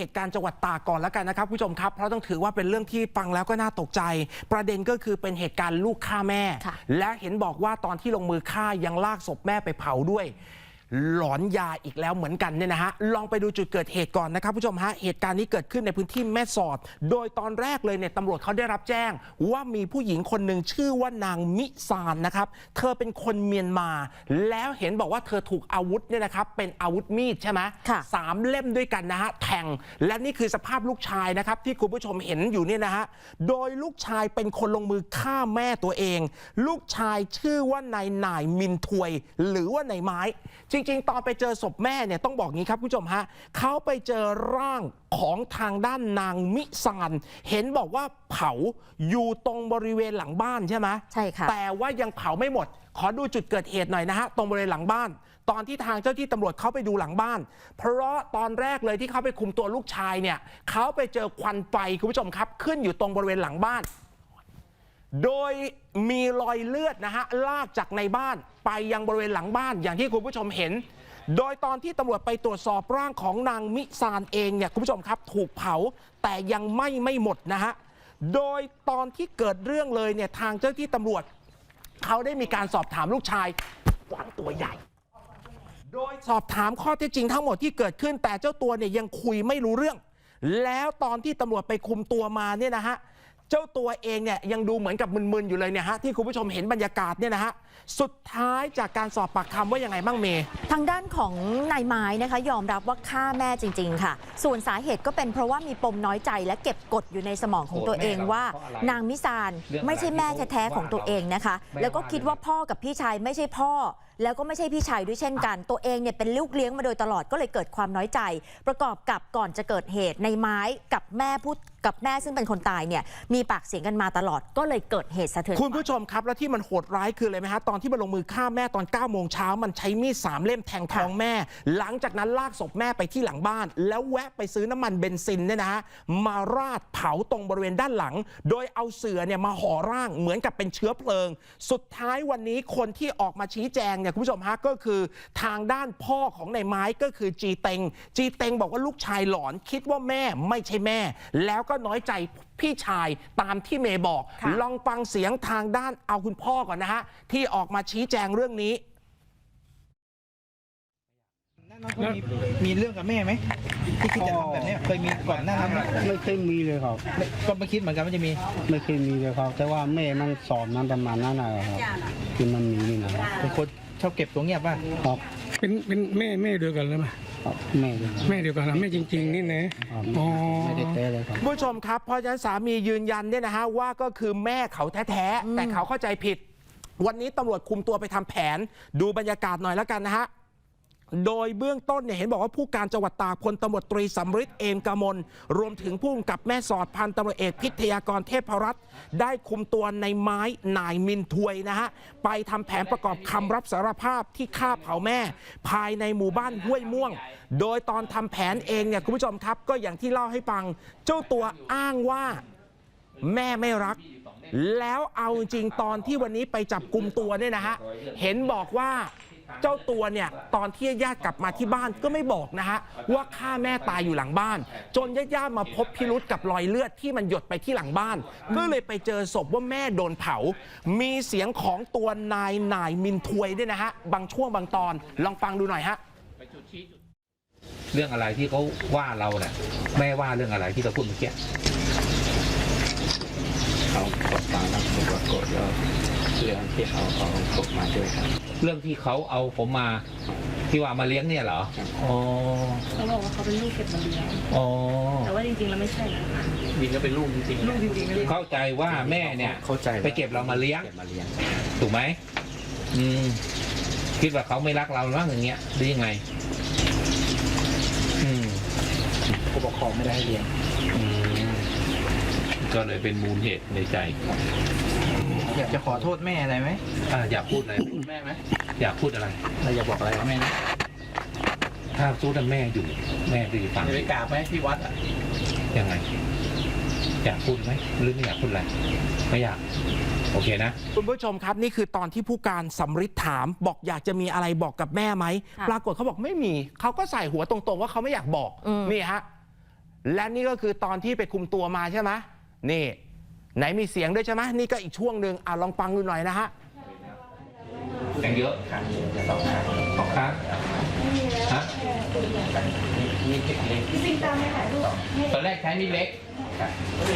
เหตุการณ์จังหวัดตากก่อนแล้วกันนะครับผู้ชมครับ เพราะต้องถือว่าเป็นเรื่องที่ฟังแล้วก็น่าตกใจ ประเด็นก็คือเป็นเหตุการณ์ลูกฆ่าแม่ค่ะและเห็นบอกว่าตอนที่ลงมือฆ่ายังลากศพแม่ไปเผาด้วย หลอนยาอีกแล้วเหมือนกันเนี่ยนะฮะลองไปดูจุดเกิดเหตุก่อนนะครับผู้ชมฮะเหตุการณ์นี้เกิดขึ้นในพื้นที่แม่สอด โดยตอนแรกเลยเนี่ยตำรวจเขาได้รับแจ้ง ว่ามีผู้หญิงคนหนึ่งชื่อว่านางมิซานนะครับเธอเป็นคนเมียนมา แล้วเห็นบอกว่าเธอถูกอาวุธเนี่ยนะครับเป็นอาวุธมีดใช่ไหมค่ะสามเล่มด้วยกันนะฮะแทงและนี่คือสภาพลูกชายนะครับที่คุณผู้ชมเห็นอยู่เนี่ยนะฮะโดยลูกชายเป็นคนลงมือฆ่าแม่ตัวเอง ลูกชายชื่อว่านายนายมินทวย หรือว่านายไม้จริงๆ ตอนไปเจอศพแม่เนี่ยต้องบอกงี้ครับคุณผู้ชมฮะเขาไปเจอร่างของทางด้านนางมิซานเห็นบอกว่าเผาอยู่ตรงบริเวณหลังบ้านใช่ไหมใช่ค่ะแต่ว่ายังเผาไม่หมด ขอดูจุดเกิดเหตุหน่อยนะฮะตรงบริเวณหลังบ้าน ตอนที่ทางเจ้าที่ตำรวจเขาไปดูหลังบ้าน เพราะตอนแรกเลยที่เขาไปคุมตัวลูกชายเนี่ยเขาไปเจอควันไฟคุณผู้ชมครับ ขึ้นอยู่ตรงบริเวณหลังบ้าน โดยมีรอยเลือดนะฮะลากจากในบ้านไปยังบริเวณหลังบ้านอย่างที่คุณผู้ชมเห็น โดยตอนที่ตำรวจไปตรวจสอบร่างของนางมิซานเองเนี่ยคุณผู้ชมครับถูกเผาแต่ยังไหม่ไม่หมดนะฮะโดยตอนที่เกิดเรื่องเลยเนี่ยทางเจ้าที่ตำรวจ เขาได้มีการสอบถามลูกชายกวางตัวใหญ่ โดยสอบถามข้อเท็จจริงทั้งหมดที่เกิดขึ้น แต่เจ้าตัวเนี่ยยังคุยไม่รู้เรื่อง แล้วตอนที่ตำรวจไปคุมตัวมาเนี่ยนะฮะ เจ้าตัวเองเนี่ยยังดูเหมือนกับมึนๆอยู่เลยเนี่ยฮะที่คุณผู้ชมเห็นบรรยากาศเนี่ยนะฮะสุดท้ายจากการสอบปากคำว่ายังไงบ้างเมย์ทางด้านของนายไม้นะคะยอมรับว่าฆ่าแม่จริง ๆ ค่ะ ส่วนสาเหตุก็เป็นเพราะว่ามีปมน้อยใจและเก็บกดอยู่ในสมองของตัวเองว่า นางมิซานไม่ใช่แม่แท้ๆของตัวเองนะคะ แล้วก็คิดว่าพ่อกับพี่ชายไม่ใช่พ่อ แล้วก็ไม่ใช่พี่ชายด้วยเช่นกัน ตัวเองเนี่ยเป็นลูกเลี้ยงมาโดยตลอดก็เลยเกิดความน้อยใจ ประกอบกับก่อนจะเกิดเหตุในไม้กับแม่พูดกับแม่ซึ่งเป็นคนตายเนี่ยมีปากเสียงกันมาตลอดก็เลยเกิดเหตุสะเทือนคุณผู้ชมครับแล้วที่มันโหดร้ายคืออะไรไหมฮะตอนที่มันลงมือฆ่าแม่ตอน9ก้าโมงเช้ามันใช้มีดสามเล่มแทงท้องแม่ หลังจากนั้นลากศพแม่ไปที่หลังบ้าน แล้วแวะไปซื้อน้ำมันเบนซินเนี่ยนะฮะมาราดเผาตรงบริเวณด้านหลัง โดยเอาเสือเนี่ยมาห่อร่างเหมือนกับเป็นเชื้อเพลิง สุดท้ายวันนี้คนที่ออกมาชี้แจงเนี่ยคุณผู้ชมฮะก็คือทางด้านพ่อของนายไม้ก็คือจีเตงจีเตงบอกว่าลูกชายหลอนคิดว่าแม่ไม่ใช่แม่ แล้วก็น้อยใจพี่ชายตามที่เมย์บอกค่ะลองฟังเสียงทางด้านเอาคุณพ่อก่อนนะฮะที่ออกมาชี้แจงเรื่องนี้แล้วน้องเขามีมีเรื่องกับแม่ไหมที่คิดจะทำแบบเนี้ยเคยมีก่อนหน้านั้นไหมไม่เคยมีเลยครับไม่ก็ไม่คิดเหมือนกันว่าจะมีไม่เคยมีเลยครับ แต่ว่าแม่มันสอนมันประมาณนั้นนะครับคือมันมีนี่นะครับเป็นคนช อบเก็บตัวเงียบป่ะครับเป็นเป็นแม่แม่เดียวกันเลยไหมครับแม่เลยครับแม่เดียวกันนะแม่จริง ๆ นี่นะครับอ๋อ ไม่ได้เตะเลยครับ คุณผู้ชมครับ เพราะฉะนั้นสามียืนยันเนี่ยนะฮะว่าก็คือแม่เขาแท้ๆแต่เขาเข้าใจผิด วันนี้ตำรวจคุมตัวไปทำแผน ดูบรรยากาศหน่อยแล้วกันนะฮะ โดยเบื้องต้นเนี่ยเห็นบอกว่าผู้การจังหวัดตากพลตำรวจตรีสำริดเอมกมลรวมถึงผู้กำกับแม่สอดพันตำรวจเอกพิทยากรเทพรัตน์ได้คุมตัวในไม้นายมินทวยนะฮะไปทำแผนประกอบคำรับสารภาพที่ฆ่าเผาแม่ ภายในหมู่บ้านห้วยม่วง โดยตอนทำแผนเองเนี่ยคุณผู้ชมครับ ก็อย่างที่เล่าให้ฟัง เจ้าตัวอ้างว่าแม่ไม่รัก แล้วเอาจริงตอนที่วันนี้ไปจับกลุ่มตัวเนี่ยนะฮะเห็นบอกว่า เจ้าตัวเนี่ยตอนที่ญาติกลับมาที่บ้านก็ไม่บอกนะฮะว่าฆ่าแม่ตายอยู่หลังบ้าน จนญาติมาพบพิรุษกับรอยเลือดที่มันหยดไปที่หลังบ้าน ก็เลยไปเจอศพว่าแม่โดนเผา มีเสียงของตัวนายนายมินทวยด้วยนะฮะบางช่วงบางตอนลองฟังดูหน่อยฮะเรื่องอะไรที่เขาว่าเราเนี่ยแม่ว่าเรื่องอะไรที่เราพูดเมื่อกี้ เขากดฟังแล้วผมก็กดแล้วเรื่อง ที่เขาเอากดมาด้วยครับ เรื่องที่เขาเอาผมมาที่ว่ามาเลี้ยงเนี่ยเหรอ อ๋อ เขาบอกว่าเขาเป็นลูกเก็บมาเลี้ยงอ๋อ แต่ว่าจริงๆแล้วไม่ใช่นะวินก็เป็นลูกจริงลูกจริงๆเลยเข้าใจว่าแม่เนี่ยเข้าใจไปเก็บเรามาเลี้ยง เก็บมาเลี้ยง ถูกไหม อืม คิดว่าเขาไม่รักเราหรืออย่างเงี้ยหรือยังไง อืมผู้ปกครองไม่ได้ให้เลี้ยง อืม ก็เลยเป็นมูลเหตุในใจ อยากจะขอโทษแม่อะไรไหมอ่าอยากพูดอะไรแม่ไหมอยากพูดอะไรเราอยากบอกอะไรกับแม่นะถ้าสู้แต่แม่อยู่แม่ดีฟังจะไปกราบไหมที่วัดอะยังไง อยากพูดไหมหรือไม่อยากพูดอะไรไม่อยากโอเคนะคุณผู้ชมครับนี่คือตอนที่ผู้การสำริดถาม บอกอยากจะมีอะไรบอกกับแม่ไหมค่ะปรากฏเขาบอกไม่มีเขาก็ใส่หัวตรงๆ ว่าเขาไม่อยากบอกอืมนี่ฮะและนี่ก็คือตอนที่ไปคุมตัวมาใช่ไหมนี่ ไหนมีเสียงด้วยใช่ไหมนี่ก็อีกช่วงหนึ่งอะลองฟังดูหน่อยนะฮะแทงเยอะครั้งสองครั้งสองครั้งฮะมีเล็กตอนแรกใช้มีดเล็ก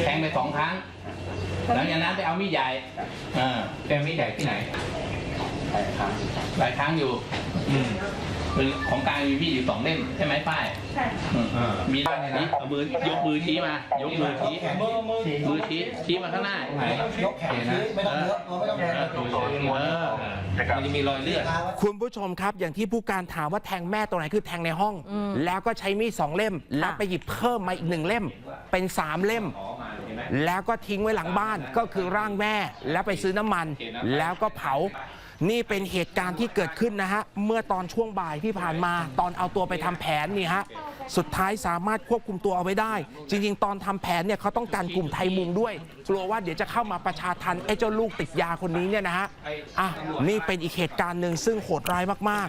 แทงไปสองครั้งหลังจากนั้นไปเอามีดใหญ่อ่าไปเอามีดใหญ่ที่ไหนหลายครั้งหลายครั้งอยู่ อืม คือของกลางมีมีดอยู่สองเล่มใช่ไหมป้ายใช่อืมมีได้ไหมเอามือยกมือชี้มา ยกมือชี้มือชี้ชี้มาข้างหน้าไหนยกแขนชี้ไม่ต้องเยอะไม่ต้องแรงเออมันจะมีรอยเลือด คุณผู้ชมครับ อย่างที่ผู้การถามว่าแทงแม่ตรงไหนคือแทงในห้อง แล้วก็ใช้มีดสองเล่ม แล้วไปหยิบเพิ่มมาอีกหนึ่งเล่ม เป็นสามเล่ม แล้วก็ทิ้งไว้หลังบ้านก็คือร่างแม่ แล้วไปซื้อน้ำมัน แล้วก็เผา นี่เป็นเหตุการณ์ที่เกิดขึ้นนะฮะ เมื่อตอนช่วงบ่ายที่ผ่านมา ตอนเอาตัวไปทำแผนนี่ฮะ สุดท้ายสามารถควบคุมตัวเอาไว้ได้ จริง ๆ ตอนทำแผนเนี่ยเขาต้องการกลุ่มไทยมุงด้วย กลัวว่าเดี๋ยวจะเข้ามาประชาทันไอ้เจ้าลูกติดยาคนนี้เนี่ยนะฮะ อะ นี่เป็นอีกเหตุการณ์หนึ่งซึ่งโหดร้ายมากๆ